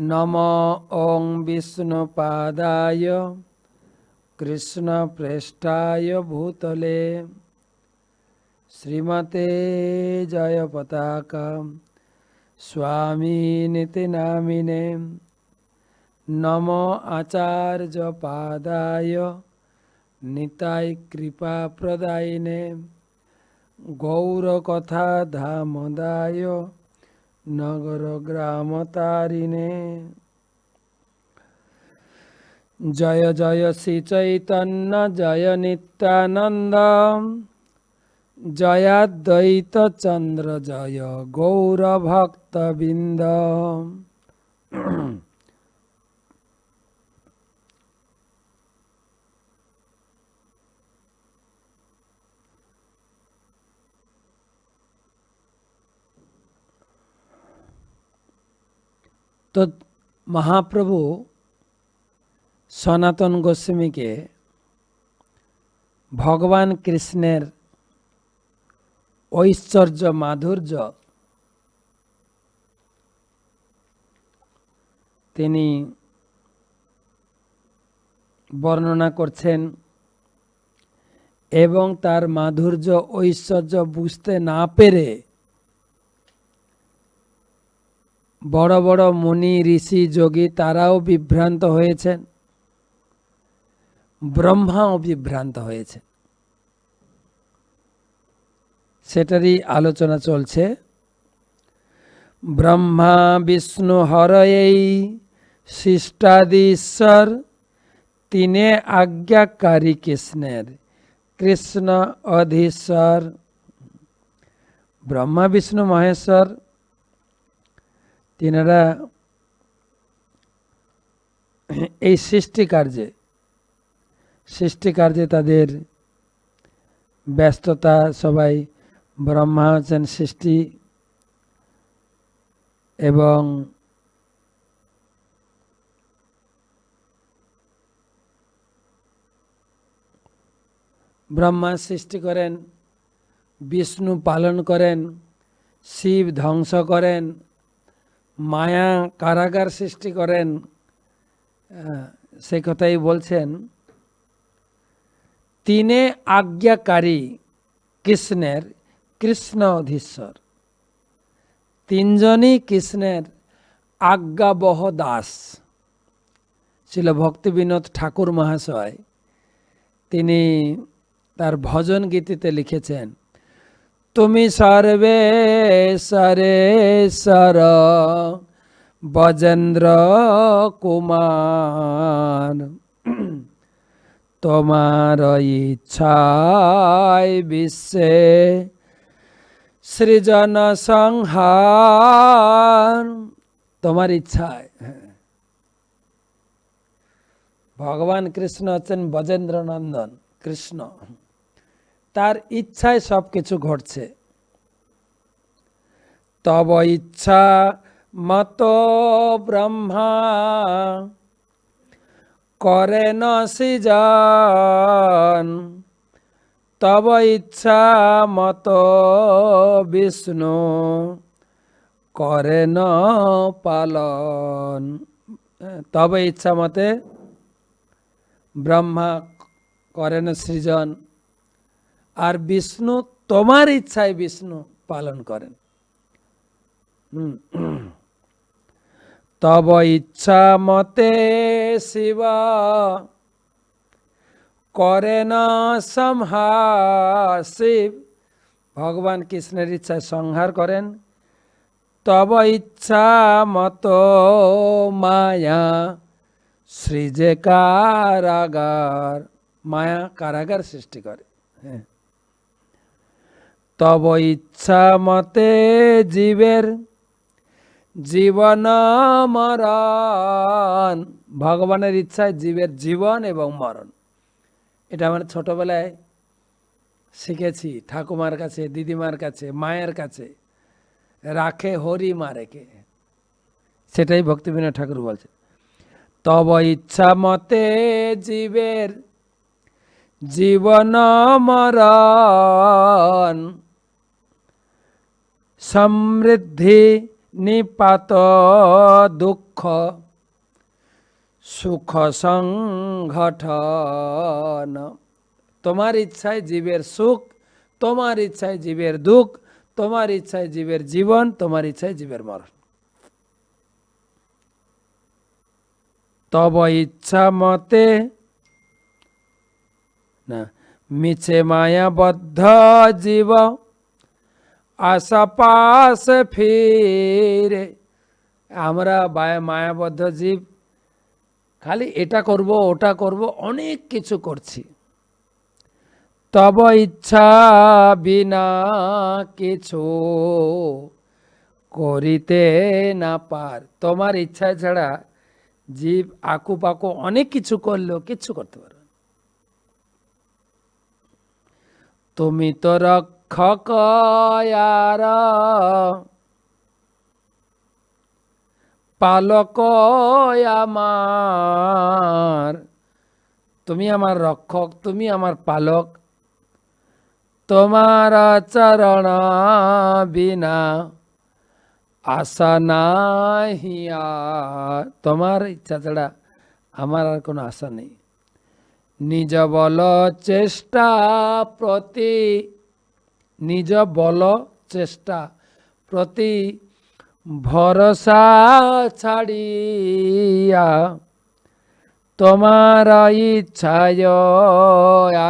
নম ওং বিষ্ণুপাদায় কৃষ্ণপ্রেষ্ঠায় ভূতলে। শ্রীমতে জয় পতাকা স্বামীনীতি নামিনে। নম আচার্য পাদায় নিতাই কৃপা প্রদায়িনে। গৌরকথা ধামদায় নগর গ্রাম তারিণে জয় জয় শ্রী চৈতন্য জয় নিত্যানন্দ জয়াদ্বৈত চন্দ্র জয় গৌরভক্তবৃন্দ তো মহাপ্রভু সনাতন গোস্বামীকে ভগবান কৃষ্ণের ঐশ্বর্য মাধুর্য তিনি বর্ণনা করছেন এবং তার মাধুর্য ঐশ্বর্য বুঝতে না পেরে বড় বড় মুনি, ঋষি, যোগী তারাও বিভ্রান্ত হয়েছেন। ব্রহ্মাও বিভ্রান্ত হয়েছে। সেটারই আলোচনা চলছে। ব্রহ্মা, বিষ্ণু, হর হরয়েই শিষ্টাদীশ্বর তিনে আজ্ঞাকারী কৃষ্ণের। কৃষ্ণ অধীশ্বর। ব্রহ্মা, বিষ্ণু, মহেশ্বর তিনারা এই সৃষ্টি কার্যে সৃষ্টি কার্যে তাদের ব্যস্ততা, সবাই ব্রহ্মা হচ্ছেন সৃষ্টি এবং ব্রহ্মা সৃষ্টি করেন, বিষ্ণু পালন করেন, শিব ধ্বংস করেন মায়া কারাগার সৃষ্টি করেন সে কথাই বলছেন, তিনে আজ্ঞাকারী কৃষ্ণের কৃষ্ণ অধীশ্বর তিনজনই কৃষ্ণের আজ্ঞাবহ দাস। ছিল ভক্তি বিনোদ ঠাকুর মহাশয়, তিনি তার ভজন গীতিতে লিখেছেন তুমি সর্বে সরে সর। বজেন্দ্র কুমার, তোমার ইচ্ছায় বিশ্বে সৃজন সংহার। তোমার ইচ্ছায় ভগবান কৃষ্ণ হচ্ছেন বজেন্দ্র নন্দন কৃষ্ণ। তার ইচ্ছায় সব কিছু ঘটছে। তব ইচ্ছা মত ব্রহ্মা করে সৃজন তব ইচ্ছা মত বিষ্ণু করে ন পালন। তব ইচ্ছা মতে ব্রহ্মা করেন সৃজন। আর বিষ্ণু তোমার ইচ্ছায় বিষ্ণু পালন করেন। তব ইচ্ছা মতে শিব করেন সংহার শিব ভগবান কৃষ্ণের ইচ্ছায় সংহার করেন। তব ইচ্ছা মত মায়া, সৃজে কারাগার, মায়া কারাগার সৃষ্টি করে। হ্যাঁ। তব ইচ্ছা মতে জীবের জীবন মরণ ভগবানের ইচ্ছায় জীবের জীবন এবং মরণ। এটা আমরা ছোটবেলায় শিখেছি, ঠাকুমার কাছে, দিদিমার কাছে, মায়ের কাছে। রাখে, হরি মারেকে সেটাই ভক্তিবিনোদ ঠাকুর বলছে। তব ইচ্ছা মতে জীবের জীবন মরণ সমৃদ্ধি নিপাত দুঃখ, সুখ সংগঠন তোমার ইচ্ছায় জীবের সুখ, তোমার ইচ্ছায় জীবের দুঃখ, তোমার ইচ্ছায় জীবের জীবন, তোমার ইচ্ছায় জীবের মরণ। তব ইচ্ছা মতে না, মিছে মায়াবদ্ধ জীব আশা পাশ ফিরে। আমরা মায়াবদ্ধ জীব। খালি এটা করব, ওটা করব, অনেক কিছু করছি। তব ইচ্ছা বিনা কিছু করিতে না পার। তোমার ইচ্ছা ছাড়া জীব আকু পাকু অনেক কিছু করলেও কিচ্ছু করতে পারবে তুমি তো রক্ষক আর পালক আমার। তুমি আমার রক্ষক, তুমি আমার পালক। তোমার চরণ বিনা আশা নাহি আর। তোমার ইচ্ছা ছাড়া আমার আর কোনো আশা নেই। নিজ বল চেষ্টা প্রতি নিজ বল চেষ্টা। প্রতি ভরসা ছাড়িয়া তোমার ইচ্ছায়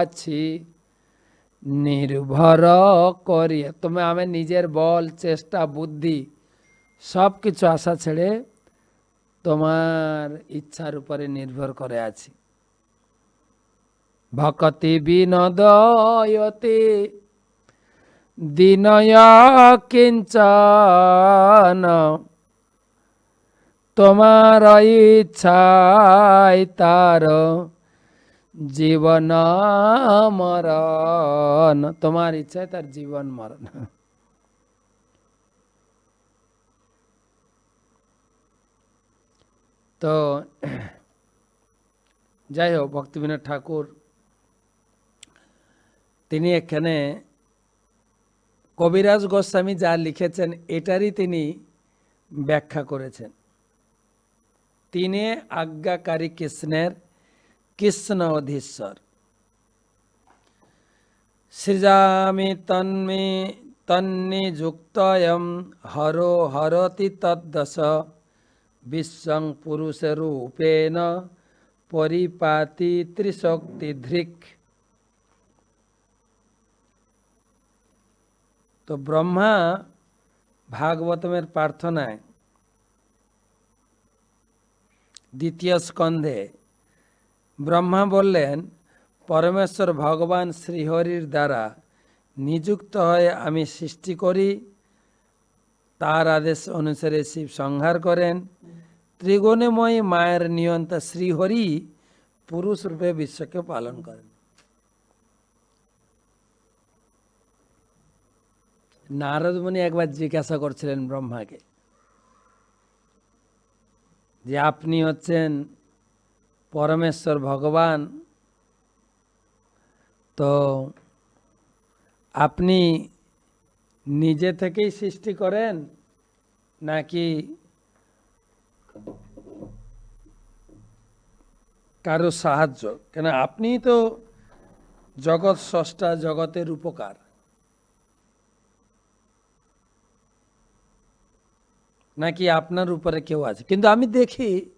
আছি। নির্ভর করিয়া তুমি আমি নিজের বল, চেষ্টা, বুদ্ধি সব কিছু আশা ছেড়ে তোমার ইচ্ছার উপরে নির্ভর করে আছি। ভকতি বিনোদয়তে দিনয় কিঞ্চন। তোমার ইচ্ছায় তার জীবন মরণ। তোমার ইচ্ছায় তার জীবন মরণ। তো যাই হোক, ভক্তিবিনোদ ঠাকুর, তিনি এখানে কবিরাজ গোস্বামী যা লিখেছেন, এটারই তিনি ব্যাখ্যা করেছেন। তিনি আজ্ঞাকারী কৃষ্ণের কৃষ্ণ অধীশ্বর। সৃজামি তন্মে তন্নি তন্নিযুক্তয়ম হরো হরতি তদ্দশ বিশ্বং পুরুষরূপেণ পরিপাতি ত্রিশক্তিধৃক। তো ব্রহ্মা ভাগবতমের প্রার্থনায় দ্বিতীয় স্কন্ধে ব্রহ্মা বললেন, পরমেশ্বর ভগবান শ্রীহরির দ্বারা নিযুক্ত হয়ে আমি সৃষ্টি করি। তার আদেশ অনুসারে শিব সংহার করেন। ত্রিগুণময়ী মায়ের নিয়ন্তা শ্রীহরি পুরুষ রূপে বিশ্বকে পালন করেন। নারদ মুনি একবার জিজ্ঞাসা করছিলেন ব্রহ্মাকে যে আপনি হচ্ছেন পরমেশ্বর ভগবান, তো আপনি নিজে থেকেই সৃষ্টি করেন নাকি কারও সাহায্য? কেন আপনি তো জগৎ স্রষ্টা, জগতের উপকার। নাকি আপনার উপরে কেউ আছে? কিন্তু আমি দেখি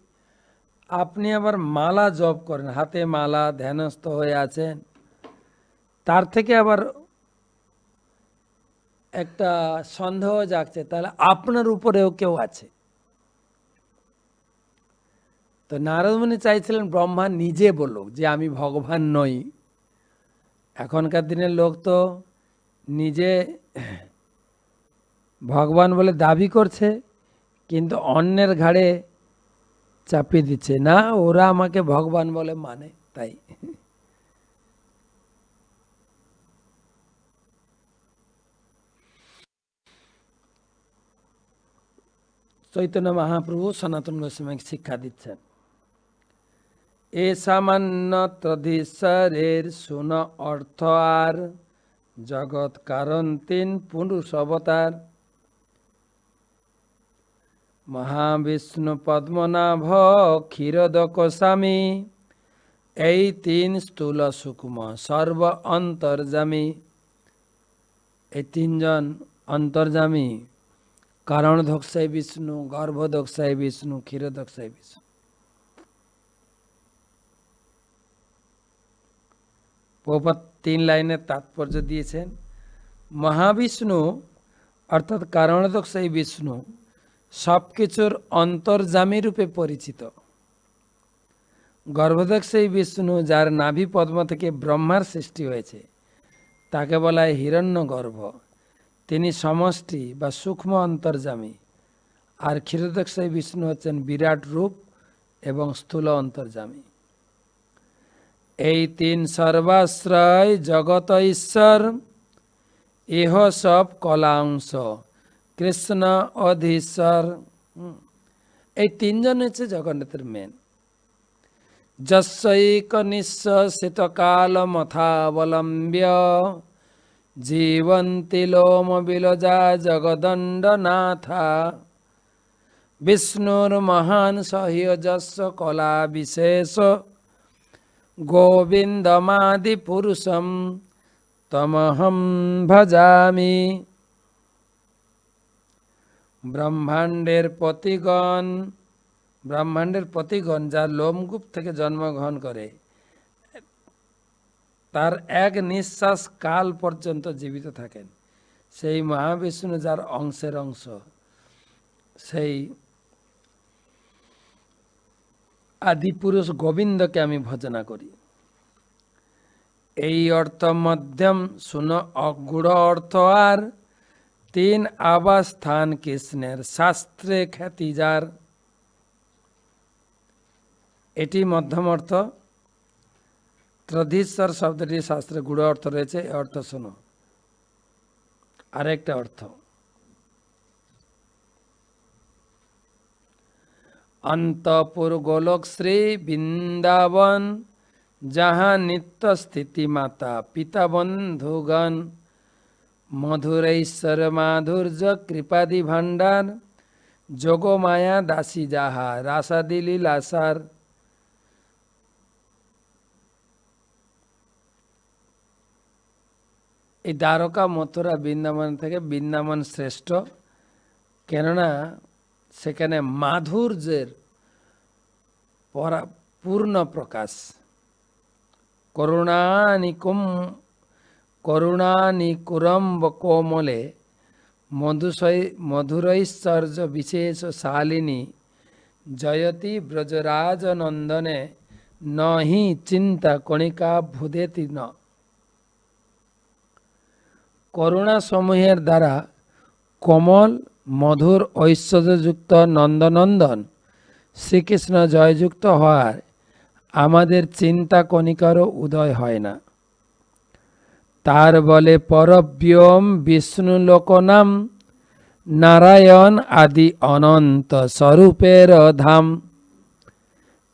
আপনি আবার মালা জপ করেন, হাতে মালা, ধ্যানস্থ হয়ে আছেন। তার থেকে আবার একটা সন্দেহ জাগছে, তাহলে আপনার উপরেও কেউ আছে? তো নারদমণি চাইছিলেন ব্রহ্মা নিজে বলুক যে আমি ভগবান নই। এখনকার দিনের লোক তো নিজে ভগবান বলে দাবি করছে। কিন্তু অন্যের ঘাড়ে চাপিয়ে দিচ্ছে। না, ওরা আমাকে ভগবান বলে মানে তাই। চৈতন্য মহাপ্রভু সনাতন গোস্বামীকে শিক্ষা দিচ্ছেন। এ সামান্য তধিশ্বরের শুন অর্থ আর, জগৎ কারণ তিন পুরুষ অবতার। মহাবিষ্ণু পদ্মনাভ ক্ষীরদক স্বামী। এই তিন স্থূল সূক্ষ্ম সর্ব অন্তর্জামী। এই তিনজন অন্তর্জামী। কারণ ধক্সাই বিষ্ণু, গর্ভ ধক্সাই বিষ্ণু ক্ষীর বিষ্ণু। প্রপাত তিন লাইনের তাৎপর্য দিয়েছেন, মহাবিষ্ণু অর্থাৎ কারণদক্ষাই বিষ্ণু সব কিছুর অন্তর্জামী রূপে পরিচিত। গর্ভদক্ষাই বিষ্ণু যার নাভি পদ্ম থেকে ব্রহ্মার সৃষ্টি হয়েছে। তাকে বলা হয় হিরণ্য গর্ভ তিনি সমষ্টি বা সূক্ষ্ম অন্তর্জামী। আর ক্ষীরদক্ষাই বিষ্ণু হচ্ছেন বিরাট রূপ এবং স্থূল অন্তর্জামী। এই তিন সর্বাশ্রয় জগত ঈশ্বর, ইহ সব কলাংশ। কৃষ্ণ অধীশ্বর হুম। এই তিনজন হচ্ছে জগন্নাথের মেন যশৈক নিঃশ্বাসিত কাল মথাবলম্ব্য জীবন্তি লোম বিলজা জগদণ্ডনাথা বিষ্ণুর মহান সহ্যজস্ব কলা বিশেষ গোবিন্দমাদি পুরুষম তমহম ভজামি ব্রহ্মাণ্ডের পতিগণ ব্রহ্মাণ্ডের পতিগণ যা লোমকূপ থেকে জন্মগ্রহণ করে, তার এক নিঃশ্বাস কাল পর্যন্ত জীবিত থাকেন। সেই মহাবিষ্ণু যার অংশের অংশ, সেই আদিপুরুষ গোবিন্দকে আমি ভজনা করি। এই অর্থ মধ্যম, শুন অগুড় অর্থ আর তিন আবাস্থান কৃষ্ণের শাস্ত্রে খ্যাতি যার এটি মধ্যম অর্থ। ত্রধীশ্বর শব্দটি শাস্ত্রে গুড় অর্থ রয়েছে, এ অর্থ শোনো। আরেকটা অর্থ। অন্তপুর গোলক শ্রী বৃন্দাবন, যাহা নিত্য স্থিতি মাতা পিতা বন্ধুগণ মধুরেশ্বর মাধুর্য কৃপাদি ভাণ্ডার যোগমায়া দাসী যাহা রাসাদি লীলাসার এই দ্বারকা মথুরা বৃন্দাবন থেকে বৃন্দাবন শ্রেষ্ঠ। কেননা সেখানে মাধুর্যের পরা পূর্ণ প্রকাশ। করুণানিকুম করুণানিকুরম্ব কোমলে মধুসৈ মধুরৈশ্বর্য বিশেষ শালিনী জয়তি ব্রজরাজ নন্দনে নহি চিন্তা কণিকা ভুদেতি ন করুণা সমূহের দ্বারা কমল মধুর ঐশ্বর্যযুক্ত নন্দনন্দন শ্রীকৃষ্ণ জয়যুক্ত হওয়ার আমাদের চিন্তা কণিকারও উদয় হয় না। তার বলে পরব্যম বিষ্ণু লোকনাম নারায়ণ আদি অনন্ত স্বরূপের ধাম।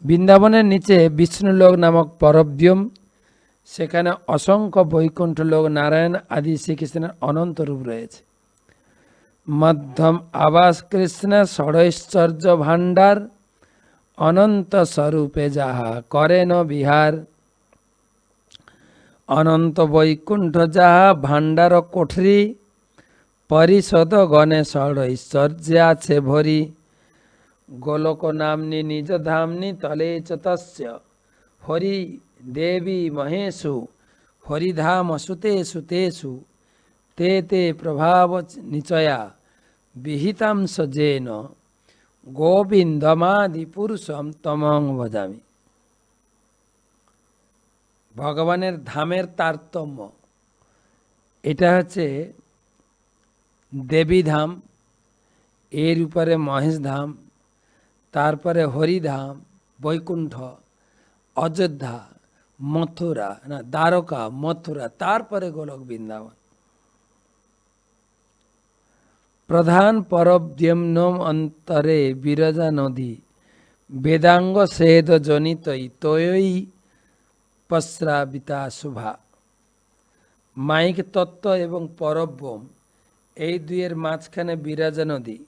বৃন্দাবনের নিচে বিষ্ণুলোক নামক পরব্যম সেখানে অসংখ্য বৈকুণ্ঠ লোক নারায়ণ আদি শ্রীকৃষ্ণের অনন্ত রূপ রয়েছে। মধ্যম আবাস কৃষ্ণ ষড়ৈশ্বর্য ভাণ্ডার, অনন্ত স্বরূপে যাহা করেন বিহার। अनन्त वैकुण्ठ जहाँ भण्डार कोठरी परिषद गणेश सर्ज्या छे भरी गोलोको नाम्नी निज धाम्नी तले चतस्य हरि देवी महेशु हरिधाम सुतेषु ते ते प्रभाव निचया विहितांश जेन गोविन्दमादिपुरुषं तमं भजामि ভগবানের ধামের তারতম্য। এটা হচ্ছে দেবী ধাম, এর উপরে মহেশ ধাম, তারপরে হরিধাম বৈকুণ্ঠ, অযোধ্যা, মথুরা, না, দ্বারকা, মথুরা, তারপরে গোলক বৃন্দাবন। প্রধান পরব পরব্যম্নম অন্তরে বিরজা নদী, বেদাঙ্গ সেদ জনিতই তয়ই পশ্রাবিতা শুভা। মাইক তত্ত্ব এবং পরব্যম এই দুইয়ের মাঝখানে বিরাজা নদী,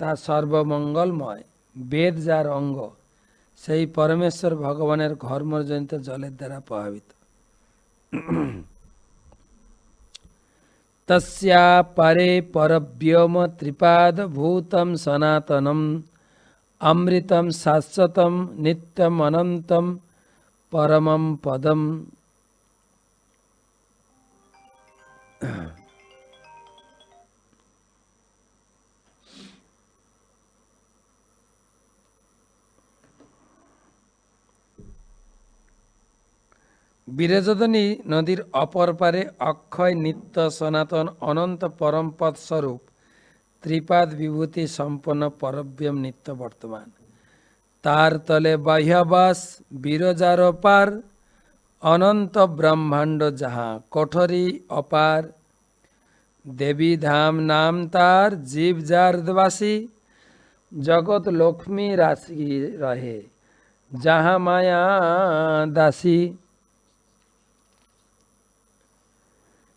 তা সর্বমঙ্গলময়, বেদ যার অঙ্গ, সেই পরমেশ্বর ভগবানের ঘর্মজনিত জলের দ্বারা প্রভাবিত। তস্যা পরে পরব্যোম ত্রিপাদ ভূতম সনাতনম, অমৃতম শাশ্বতম নিত্যম অনন্তম পরমম পদম বীরযোধনী নদীর অপর পারে অক্ষয় নিত্য সনাতন অনন্ত পরমপদ স্বরূপ ত্রিপাদ বিভূতি সম্পন্ন পরব্যম নিত্য বর্তমান তার তলে বাহ্যাবাস বীরজার পার অনন্ত ব্রহ্মাণ্ড যাহা কঠরি অপার। দেবী ধাম নাম তার, জীব যার বাসী, জগৎ লক্ষ্মী রাশি রহে, যাহা মায়া দাসী।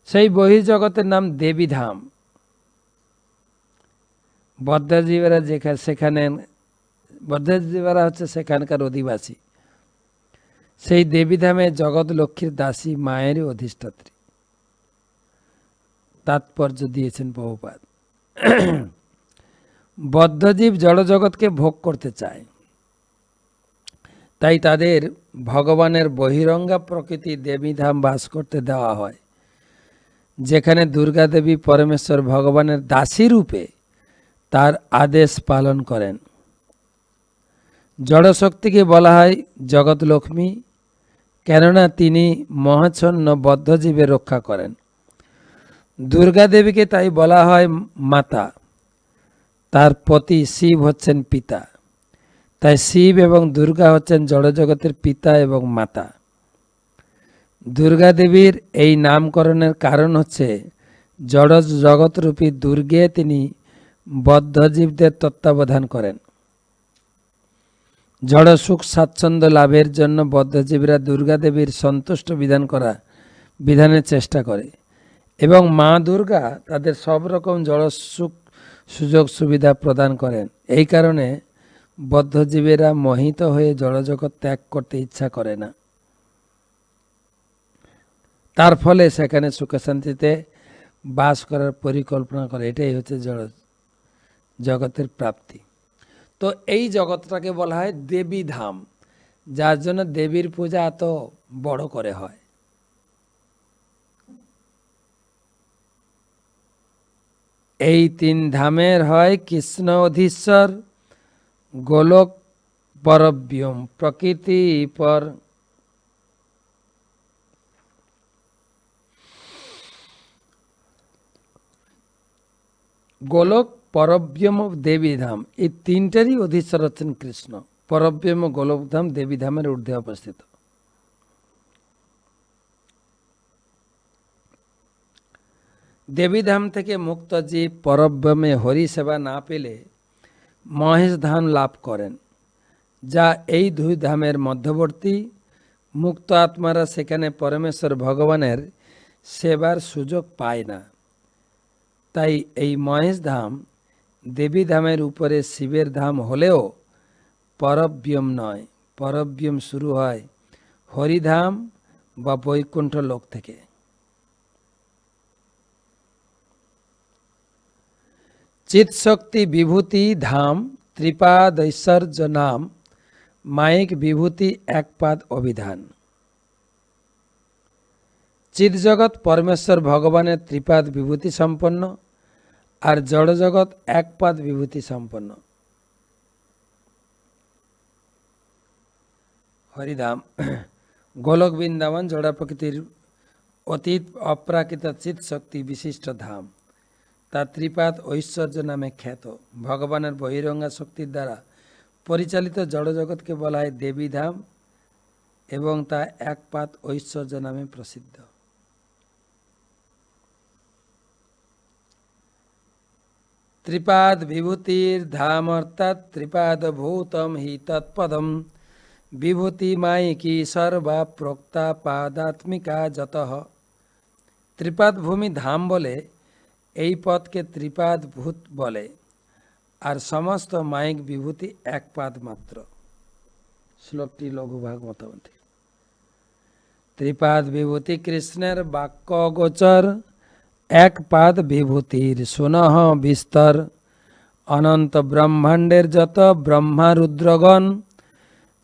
সেই বহির্জগতের নাম দেবীধাম বদ্ধজীবেরা যেখানে সেখানে বদ্ধজীবেরা হচ্ছে সেখানকার অধিবাসী। সেই দেবীধামে জগৎ লক্ষ্মীর দাসী মায়েরই অধিষ্ঠাত্রী। তাৎপর্য দিয়েছেন বহুপাত বদ্ধজীব জড়জগৎকে ভোগ করতে চায়। তাই তাদের ভগবানের বহিরঙ্গা প্রকৃতি দেবীধাম বাস করতে দেওয়া হয়, যেখানে দুর্গা দেবী পরমেশ্বর ভগবানের দাসী রূপে তার আদেশ পালন করেন। জড়শক্তিকে বলা হয় জগৎ লক্ষ্মী কেননা তিনি মহাচ্ছন্ন বদ্ধজীবে রক্ষা করেন। দুর্গা দেবীকে তাই বলা হয় মাতা। তার পতি শিব হচ্ছেন পিতা। তাই শিব এবং দুর্গা হচ্ছেন জড়জগতের পিতা এবং মাতা। দুর্গা দেবীর এই নামকরণের কারণ হচ্ছে জড় জগৎরূপী দুর্গে তিনি বদ্ধজীবদের তত্ত্বাবধান করেন। জড় সুখ স্বাচ্ছন্দ্য লাভের জন্য বদ্ধজীবীরা দুর্গা দেবীর সন্তুষ্ট বিধান করা, বিধানের চেষ্টা করে। এবং মা দুর্গা তাদের সব রকম জড় সুখ সুযোগ সুবিধা প্রদান করেন। এই কারণে বদ্ধজীবীরা মোহিত হয়ে জড়জগৎ ত্যাগ করতে ইচ্ছা করে না। তার ফলে সেখানে সুখে শান্তিতে বাস করার পরিকল্পনা করে। এটাই হচ্ছে জড় জগতের প্রাপ্তি। তো এই জগৎটাকে বলা হয় দেবী ধাম যার জন্য দেবীর পূজা এত বড় করে হয়। এই তিন ধামের হয় কৃষ্ণ অধীশ্বর, গোলক পরব্যম প্রকৃতি পর গোলক পরব্যম দেবীধাম। এই তিনটারই অধীশ্বর হচ্ছেন কৃষ্ণ। পরব্যম গোলকধাম দেবীধামের ঊর্ধ্বে অবস্থিত। দেবীধাম থেকে মুক্ত জীব পরব্যমে হরি সেবা না পেলে মহেশ ধাম লাভ করেন, যা এই দুই ধামের মধ্যবর্তী। মুক্ত আত্মারা সেখানে পরমেশ্বর ভগবানের সেবার সুযোগ পায় না। তাই এই মহেশ ধাম দেবী ধামের উপরে শিবের ধাম হলেও পরব্যম নয়, পরব্যম শুরু হয় হরিধাম বা বৈকুণ্ঠ লোক থেকে। চিৎশক্তি বিভূতি ধাম ত্রিপাদ ঐশ্বর্য নাম মায়িক বিভূতি একপাদ অভিধান। চিৎজগৎ পরমেশ্বর ভগবানের ত্রিপাদ বিভূতি সম্পন্ন। আর জড়জগৎ একপাদ বিভূতি সম্পন্ন। হরিধাম গোলক বৃন্দাবন জড়া প্রকৃতির অতীত অপ্রাকৃত চিৎ শক্তি বিশিষ্ট ধাম। তা ত্রিপাদ ঐশ্বর্য নামে খ্যাত। ভগবানের বহিরঙ্গা শক্তির দ্বারা পরিচালিত জড়জগৎকে বলা হয় দেবী ধাম এবং তা একপাত ঐশ্বর্য নামে প্রসিদ্ধ। ত্রিপাদ বিভূতির ধাম অর্থাৎ ত্রিপাদ ভূতম হি তৎপদম বিভূতি মাইকি সর্বা প্রক্তা পাদাত্মিকা যত ত্রিপাদ ভূমি ধাম বলে এই পদকে ত্রিপাদ ভূত বলে, আর সমস্ত মায়িক বিভূতি এক পাদ মাত্র। শ্লোকটি লঘুভাগ মতামতি ত্রিপাদ বিভূতি কৃষ্ণের বাক্য গোচর। এক পাদ বিভূতির সুনহ বিস্তর। অনন্ত ব্রহ্মাণ্ডের যত ব্রহ্মা রুদ্রগণ,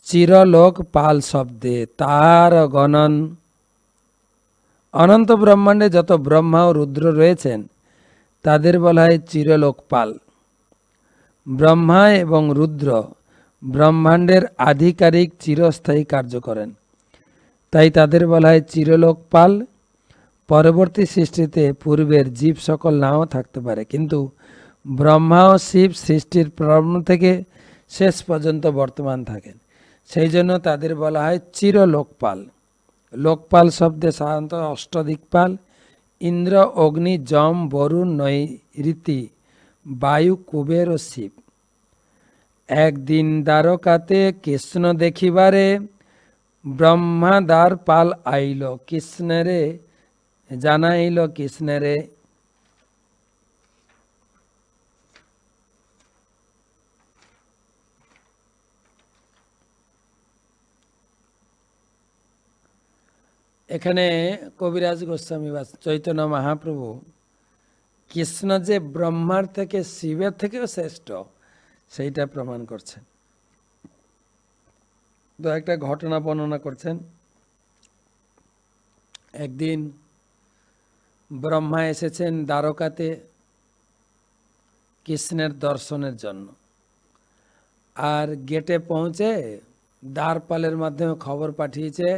চিরলোক পাল শব্দে তার গণন। অনন্ত ব্রহ্মাণ্ডে যত ব্রহ্মা ও রুদ্র রয়েছেন, তাদের বলা হয় চিরলোকপাল ব্রহ্মা এবং রুদ্র ব্রহ্মাণ্ডের আধিকারিক চিরস্থায়ী কার্য করেন। তাই তাদের বলা হয় চিরলোকপাল পরবর্তী সৃষ্টিতে পূর্বের জীব সকল নাও থাকতে পারে, কিন্তু ব্রহ্মা ও শিব সৃষ্টির প্রারম্ভ থেকে শেষ পর্যন্ত বর্তমান থাকেন। সেই জন্য তাদের বলা হয় চিরলোকপাল। লোকপাল শব্দে সাধারণত অষ্টদিকপাল, ইন্দ্র, অগ্নি, যম বরুণ নৈরীতি বায়ু, কুবের ও শিব। একদিন দ্বারকাতে কৃষ্ণ দেখিবারে, ব্রহ্মাদার পাল আইল, কৃষ্ণরে জানাইল কৃষ্ণরে। এখানে কবিরাজ গোস্বামী বা চৈতন্য মহাপ্রভু কৃষ্ণ যে ব্রহ্মার থেকে শিবের থেকেও শ্রেষ্ঠ, সেইটা প্রমাণ করছেন। তো একটা ঘটনা বর্ণনা করছেন। একদিন ব্রহ্মা এসেছেন দ্বারকাতে কৃষ্ণের দর্শনের জন্য। আর গেটে পৌঁছে দ্বারপালের মাধ্যমে খবর পাঠিয়েছে,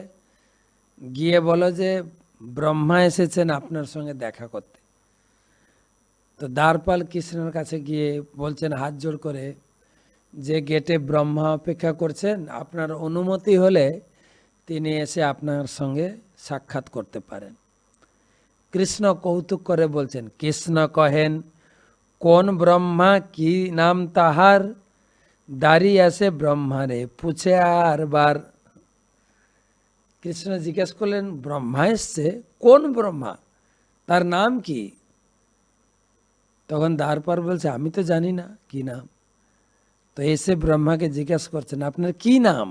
গিয়ে বলো যে ব্রহ্মা এসেছেন আপনার সঙ্গে দেখা করতে। তো দ্বারপাল কৃষ্ণের কাছে গিয়ে বলছেন, হাত জোড় করে যে গেটে ব্রহ্মা অপেক্ষা করছেন, আপনার অনুমতি হলে তিনি এসে আপনার সঙ্গে সাক্ষাৎ করতে পারেন। কৃষ্ণ কৌতুক করে বলছেন কৃষ্ণ কহেন কোন ব্রহ্মা কি নাম তাহার দাঁড়িয়ে আসে ব্রহ্মারে পুছে আর বার কৃষ্ণ জিজ্ঞেস করলেন ব্রহ্মা এসছে কোন ব্রহ্মা তার নাম কি তখন দ্বারপার বলছে আমি তো জানি না কি নাম তো এসে ব্রহ্মাকে জিজ্ঞেস করছেন আপনার কি নাম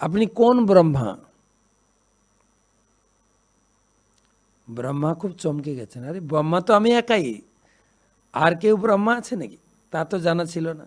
আপনি কোন ব্রহ্মা ব্রহ্মা খুব চমকে গেছেন। আরে ব্রহ্মা তো আমি একাই। আর কেউ ব্রহ্মা আছে নাকি? তা তো জানা ছিল না।